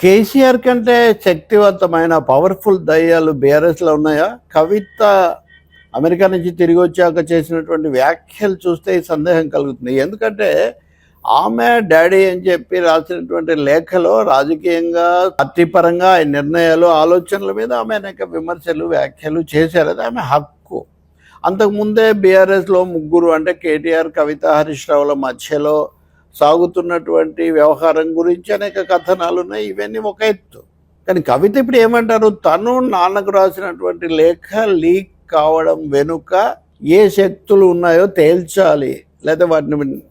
కేసీఆర్ కంటే శక్తివంతమైన పవర్ఫుల్ దయ్యాలు బీఆర్ఎస్లో ఉన్నాయా? కవిత అమెరికా నుంచి తిరిగి వచ్చాక చేసినటువంటి వ్యాఖ్యలు చూస్తే ఈ సందేహం కలుగుతుంది. ఎందుకంటే ఆమె డాడీ అని చెప్పి రాసినటువంటి లేఖలో రాజకీయంగా పార్టీ పరంగా ఆయన నిర్ణయాలు ఆలోచనల మీద ఆమె అనేక విమర్శలు వ్యాఖ్యలు చేశారు. అది ఆమె హక్కు. అంతకుముందే బీఆర్ఎస్లో ముగ్గురు అంటే కేటీఆర్ కవిత హరీష్ రావుల మధ్యలో సాగుతున్నటువంటి వ్యవహారం గురించి అనేక కథనాలు ఉన్నాయి. ఇవన్నీ ఒక ఎత్తు. కానీ కవిత ఇప్పుడు ఏమంటారు? తను నాన్నకు రాసినటువంటి లేఖ లీక్ కావడం వెనుక ఏ శక్తులు ఉన్నాయో తేల్చాలి. లేదా వాటిని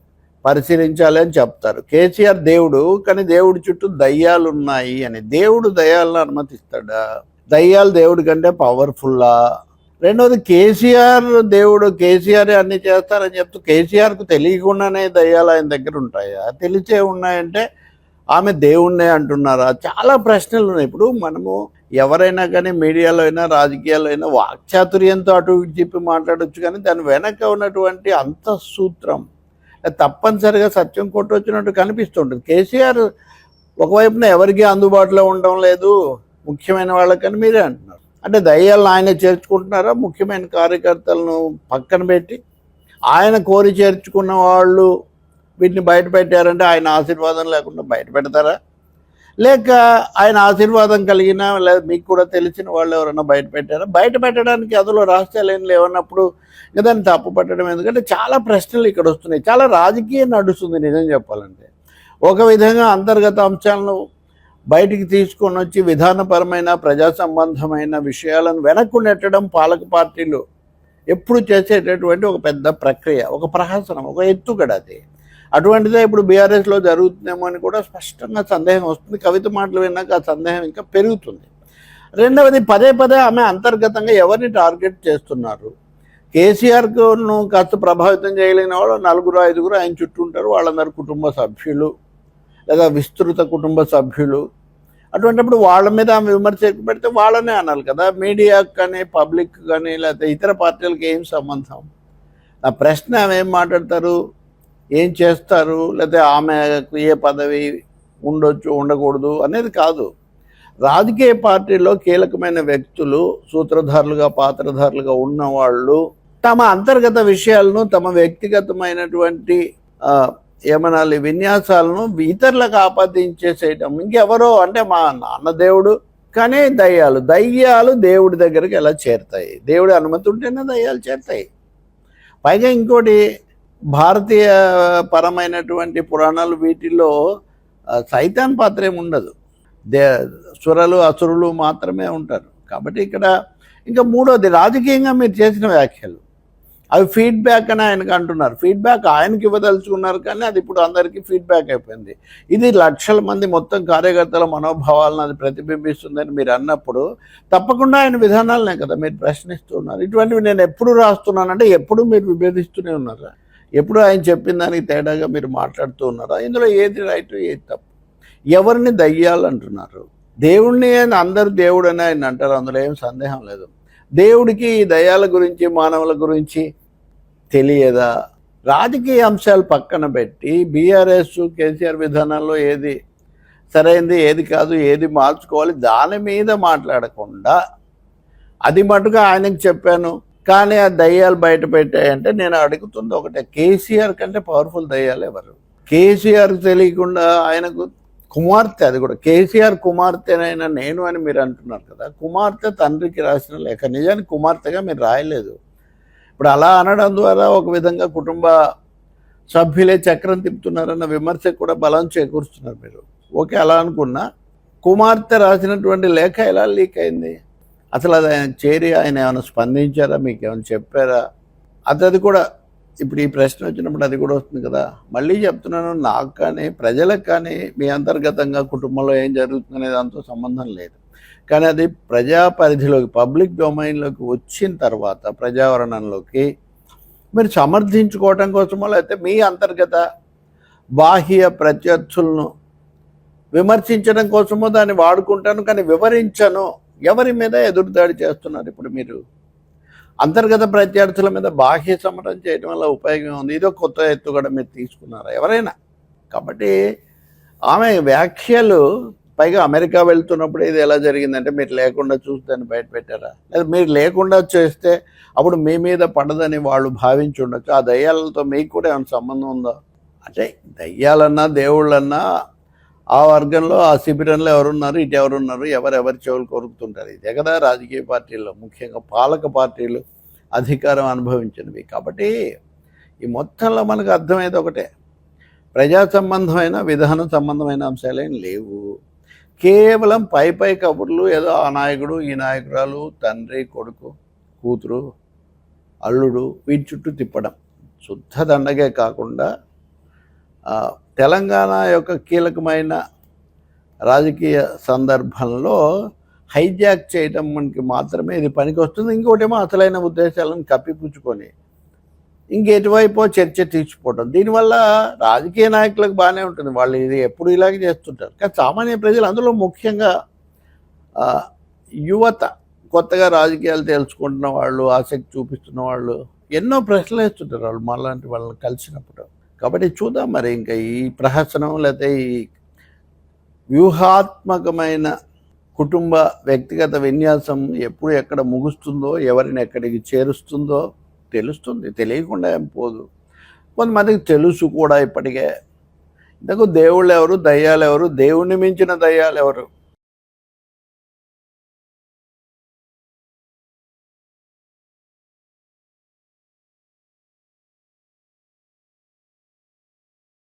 పరిశీలించాలి అని చెప్తారు. కేసీఆర్ దేవుడు కానీ దేవుడి చుట్టూ దయ్యాలు ఉన్నాయి అని. దేవుడు దయ్యాలను అనుమతిస్తాడా? దయ్యాలు దేవుడి కంటే పవర్ఫుల్లా రెండవది కేసీఆర్ దేవుడు కేసీఆర్ అన్ని చేస్తారని చెప్తూ కేసీఆర్కు తెలియకుండానే దయ్యాలు ఆయన దగ్గర ఉంటాయా. తెలిసే ఉన్నాయంటే ఆమె దేవుణ్ణే అంటున్నారా. చాలా ప్రశ్నలు ఉన్నాయి. ఇప్పుడు మనము ఎవరైనా కానీ మీడియాలో అయినా రాజకీయాల్లో అయినా వాక్చాతుర్యంతో అటు ఇటు చెప్పి మాట్లాడవచ్చు కానీ దాని వెనక ఉన్నటువంటి అంతఃసూత్రం తప్పనిసరిగా సత్యం కొట్టొచ్చినట్టు కనిపిస్తుంటుంది. కేసీఆర్ ఒకవైపున ఎవరికి అందుబాటులో ఉండడం లేదు. ముఖ్యమైన వాళ్ళకని మీరే అంటున్నారు. అంటే దయ్యాలను ఆయన చేర్చుకుంటున్నారా? ముఖ్యమైన కార్యకర్తలను పక్కన పెట్టి ఆయన కోరి చేర్చుకున్న వాళ్ళు వీటిని బయట పెట్టారంటే ఆయన ఆశీర్వాదం లేకుండా బయట పెడతారా లేక ఆయన ఆశీర్వాదం కలిగిన లేదా మీకు కూడా తెలిసిన వాళ్ళు ఎవరైనా బయట పెట్టారా బయట పెట్టడానికి అందులో రహస్యాలు ఏం లేవన్నప్పుడు దాన్ని తప్పు పట్టడం ఎందుకంటే చాలా ప్రశ్నలు ఇక్కడ వస్తున్నాయి. చాలా రాజకీయం నడుస్తుంది నిజం చెప్పాలంటే. ఒక విధంగా అంతర్గత అంశాలను బయటికి తీసుకొని వచ్చి విధానపరమైన ప్రజా సంబంధమైన విషయాలను వెనక్కు నెట్టడం పాలక పార్టీలు ఎప్పుడు చేసేటటువంటి ఒక పెద్ద ప్రక్రియ ఒక ప్రహసనం ఒక ఎత్తుగడ అది. అటువంటిదే ఇప్పుడు బీఆర్ఎస్లో జరుగుతుందేమో అని కూడా స్పష్టంగా సందేహం వస్తుంది. కవిత మాటలు విన్నాక ఆ సందేహం ఇంకా పెరుగుతుంది. రెండవది పదే పదే ఆమె అంతర్గతంగా ఎవరిని టార్గెట్ చేస్తున్నారు? కేసీఆర్ను కాస్త ప్రభావితం చేయలేని వాళ్ళు నలుగురు ఐదుగురు ఆయన చుట్టూ ఉంటారు. వాళ్ళందరూ కుటుంబ సభ్యులు లేదా విస్తృత కుటుంబ సభ్యులు. అటువంటిప్పుడు వాళ్ళ మీద ఆమె విమర్శ పెడితే వాళ్ళనే అనాలి కదా. మీడియాకి కానీ పబ్లిక్ కానీ లేకపోతే ఇతర పార్టీలకు ఏం సంబంధం? ఆ ప్రశ్న ఆమె ఏం మాట్లాడతారు? ఏం చేస్తారు? లేకపోతే ఆమెకు ఏ పదవి ఉండొచ్చు ఉండకూడదు అనేది కాదు. రాజకీయ పార్టీలో కీలకమైన వ్యక్తులు సూత్రధారులుగా పాత్రధారులుగా ఉన్నవాళ్ళు తమ అంతర్గత విషయాలను తమ వ్యక్తిగతమైనటువంటి ఏమనాలి? విన్యాసాలను ఇతరులకు ఆపాదించేసేయటం. ఇంకెవరో అంటే మా నాన్న దేవుడు కానీ దయ్యాలు. దయ్యాలు దేవుడి దగ్గరికి ఎలా చేరుతాయి? దేవుడి అనుమతి ఉంటేనే దయ్యాలు చేరుతాయి. పైగా ఇంకోటి భారతీయ పరమైనటువంటి పురాణాలు వీటిల్లో సైతాన్ పాత్ర ఏమి ఉండదు. దే సురలు అసురులు మాత్రమే ఉంటారు. కాబట్టి ఇక్కడ ఇంకా మూడోది రాజకీయంగా మీరు చేసిన వ్యాఖ్యలు. అవి ఫీడ్బ్యాక్ అని ఆయనకు అంటున్నారు. ఫీడ్బ్యాక్ ఆయనకి ఇవ్వదలుచుకున్నారు కానీ అది ఇప్పుడు అందరికీ ఫీడ్బ్యాక్ అయిపోయింది. ఇది లక్షల మంది మొత్తం కార్యకర్తల మనోభావాలను అది ప్రతిబింబిస్తుందని మీరు అన్నప్పుడు తప్పకుండా ఆయన విధానాలనే కదా మీరు ప్రశ్నిస్తున్నారు ఇటువంటివి నేను ఎప్పుడు రాస్తున్నానంటే ఎప్పుడు మీరు విభేదిస్తూనే ఉన్నారా? ఎప్పుడు ఆయన చెప్పిన దానికి తేడాగా మీరు మాట్లాడుతూ ఉన్నారా? ఇందులో ఏది రైట్ ఏది తప్పు? ఎవరిని దయ్యాలంటున్నారు? దేవుణ్ణి అని అందరు దేవుడని ఆయన అంటారు. అందులో ఏం సందేహం లేదు. దేవుడికి ఈ గురించి మానవుల గురించి తెలియదా? రాజకీయ అంశాలు పక్కన పెట్టి బీఆర్ఎస్ కేసీఆర్ విధానంలో ఏది సరైంది ఏది కాదు ఏది మార్చుకోవాలి దాని మీద మాట్లాడకుండా అది మటుగా ఆయనకు చెప్పాను. కానీ ఆ దయ్యాలు బయట పెట్టాయంటే నేను అడుగుతుంది ఒకటే కేసీఆర్ కంటే పవర్ఫుల్ దయ్యాలు ఎవరు? కేసీఆర్ తెలియకుండా ఆయనకు కుమార్తె అది కూడా. కేసీఆర్ కుమార్తెనైనా నేను అని మీరు అంటున్నారు కదా కుమార్తె తండ్రికి రాసిన లేఖ. నిజానికి కుమార్తెగా మీరు రాయలేదు. ఇప్పుడు అలా అనడం ద్వారా ఒక విధంగా కుటుంబ సభ్యులే చక్రం తిప్పుతున్నారన్న విమర్శకు కూడా బలం చేకూరుస్తున్నారు మీరు. ఓకే అలా అనుకున్నా. కుమార్తె రాసినటువంటి లేఖ ఎలా లీక్ అయింది? అసలు అది ఆయన చేరి ఆయన ఏమైనా స్పందించారా? మీకు ఏమైనా చెప్పారా? అది అది కూడా ఇప్పుడు ఈ ప్రశ్న వచ్చినప్పుడు అది కూడా వస్తుంది కదా. మళ్ళీ చెప్తున్నాను నాకు కానీ ప్రజలకు కానీ మీ అంతర్గతంగా కుటుంబంలో ఏం జరుగుతుందనే దాంతో సంబంధం లేదు. కానీ అది ప్రజా పరిధిలోకి పబ్లిక్ డొమైన్లోకి వచ్చిన తర్వాత ప్రజావరణంలోకి మీరు సమర్థించుకోవటం కోసమో లేకపోతే మీ అంతర్గత బాహ్య ప్రత్యర్థులను విమర్శించడం కోసమో దాన్ని వాడుకుంటాను కానీ వివరించను. ఎవరి మీద ఎదురుదాడి చేస్తున్నారు ఇప్పుడు మీరు? అంతర్గత ప్రత్యర్థుల మీద బాహ్య సమరం చేయడం వల్ల ఉపయోగం ఉంది. ఇదో కొత్త ఎత్తు కూడా మీరు తీసుకున్నారా? ఎవరైనా. కాబట్టి ఆమె వ్యాఖ్యలు పైగా అమెరికా వెళ్తున్నప్పుడు ఇది ఎలా జరిగిందంటే మీరు లేకుండా చూసి దాన్ని బయట పెట్టారా? లేదా మీరు లేకుండా చేస్తే అప్పుడు మీ మీద పడదని వాళ్ళు భావించి ఉండొచ్చు? ఆ దయ్యాలతో మీకు కూడా ఏమైనా సంబంధం ఉందా? అంటే దయ్యాలన్నా దేవుళ్ళన్నా ఆ వర్గంలో ఆ శిబిరంలో ఎవరున్నారు ఇటు ఎవరున్నారు ఎవరెవరి చెవులు కొరుకుతుంటారు. ఇదే కదా రాజకీయ పార్టీల్లో ముఖ్యంగా పాలక పార్టీలు అధికారం అనుభవించినవి. కాబట్టి ఈ మొత్తంలో మనకు అర్థమయ్యేది ఒకటే. ప్రజా సంబంధమైన విధాన సంబంధమైన అంశాలేం లేవు. కేవలం పై పై కబుర్లు ఏదో ఆ నాయకుడు ఈ నాయకురాలు తండ్రి కొడుకు కూతురు అల్లుడు వీటి చుట్టూ తిప్పడం. శుద్ధ దండగే కాకుండా తెలంగాణ యొక్క కీలకమైన రాజకీయ సందర్భంలో హైజాక్ చేయడం మనకి మాత్రమే ఇది పనికి వస్తుంది. ఇంకోటేమో అసలైన ఉద్దేశాలను కప్పిపుచ్చుకొని ఇంకెటువైపో చర్చ తీర్చిపోవడం దీనివల్ల రాజకీయ నాయకులకు బాగానే ఉంటుంది. వాళ్ళు ఇది ఎప్పుడు ఇలాగే చేస్తుంటారు. కానీ సామాన్య ప్రజలు అందులో ముఖ్యంగా యువత కొత్తగా రాజకీయాలు తెలుసుకుంటున్న వాళ్ళు ఆసక్తి చూపిస్తున్న వాళ్ళు ఎన్నో ప్రశ్నలు వేస్తుంటారు. వాళ్ళు మాలాంటి వాళ్ళని కలిసినప్పుడు. కాబట్టి చూద్దాం మరి ఇంకా ఈ ప్రహసనం లేకపోతే ఈ వ్యూహాత్మకమైన కుటుంబ వ్యక్తిగత విన్యాసం ఎప్పుడు ఎక్కడ ముగుస్తుందో ఎవరిని ఎక్కడికి చేరుస్తుందో తెలుస్తుంది. తెలియకుండా ఏం పోదు. కొంతమందికి తెలుసు కూడా ఇప్పటికే. ఇంతకు దేవుళ్ళు ఎవరు? దయ్యాలు ఎవరు? దేవుణ్ణి మించిన దయ్యాలు ఎవరు?